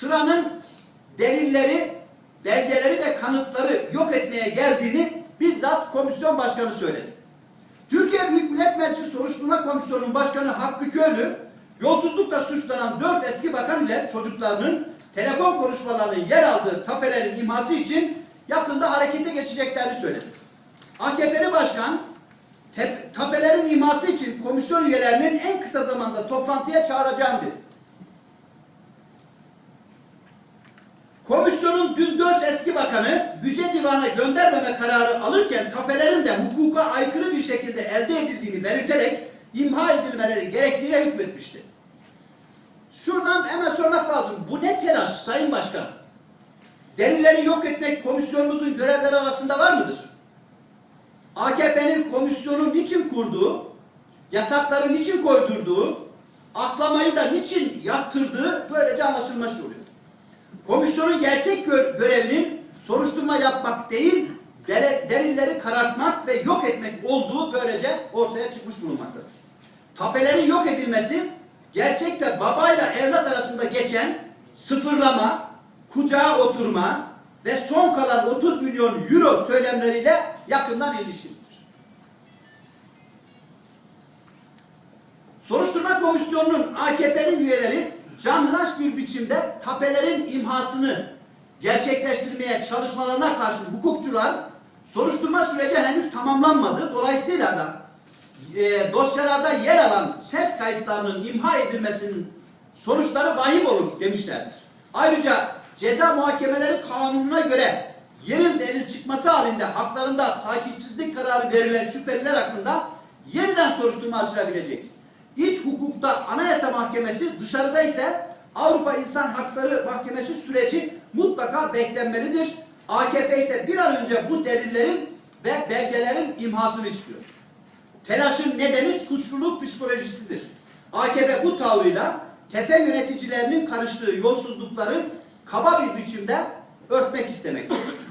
sıranın delilleri, belgeleri ve kanıtları yok etmeye geldiğini bizzat komisyon başkanı söyledi. Türkiye Büyük Millet Meclisi Soruşturma Komisyonu'nun başkanı Hakkı Köylü, yolsuzlukla suçlanan dört eski bakan ile çocuklarının telefon konuşmalarının yer aldığı tapelerin imhası için yakında harekete geçeceklerini söyledi. AKP'li başkan, tapelerin imhası için komisyon üyelerinin en kısa zamanda toplantıya çağıracağım dedi. Komisyonun dün dört eski bakanı Yüce Divan'a göndermeme kararı alırken tapelerin de hukuka aykırı bir şekilde elde edildiğini belirterek imha edilmeleri gerektiğine hükmetmişti. Şuradan hemen sormak lazım. Bu ne telaş Sayın Başkan? Delilleri yok etmek komisyonumuzun görevleri arasında var mıdır? AKP'nin komisyonu niçin kurduğu, yasakları niçin koydurduğu, aklamayı da niçin yaptırdığı böylece anlaşılmış oluyor. Komisyonun gerçek gö- görevinin soruşturma yapmak değil, delilleri karartmak ve yok etmek olduğu böylece ortaya çıkmış bulunmaktadır. Tapelerin yok edilmesi, gerçekle babayla evlat arasında geçen sıfırlama, kucağa oturma ve son kalan 30 milyon euro söylemleriyle yakından ilişkilidir. Soruşturma Komisyonu'nun AKP'li üyeleri canhıraş bir biçimde tapelerin imhasını gerçekleştirmeye çalışmalarına karşı hukukçular soruşturma süreci henüz tamamlanmadı. Dolayısıyla da e, dosyalarda yer alan ses kayıtlarının imha edilmesinin sonuçları vahim olur demişlerdir. Ayrıca ceza muhakemeleri kanununa göre yerin delil çıkması halinde haklarında takipsizlik kararı verilen şüpheliler hakkında yeniden soruşturma açılabilecek. İç hukukta Anayasa Mahkemesi, dışarıda ise Avrupa İnsan Hakları Mahkemesi süreci mutlaka beklenmelidir. AKP ise bir an önce bu delillerin ve belgelerin imhasını istiyor. Telaşın nedeni suçluluk psikolojisidir. AKP bu tavrıyla tepe yöneticilerinin karıştığı yolsuzlukları kaba bir biçimde örtmek istemektedir.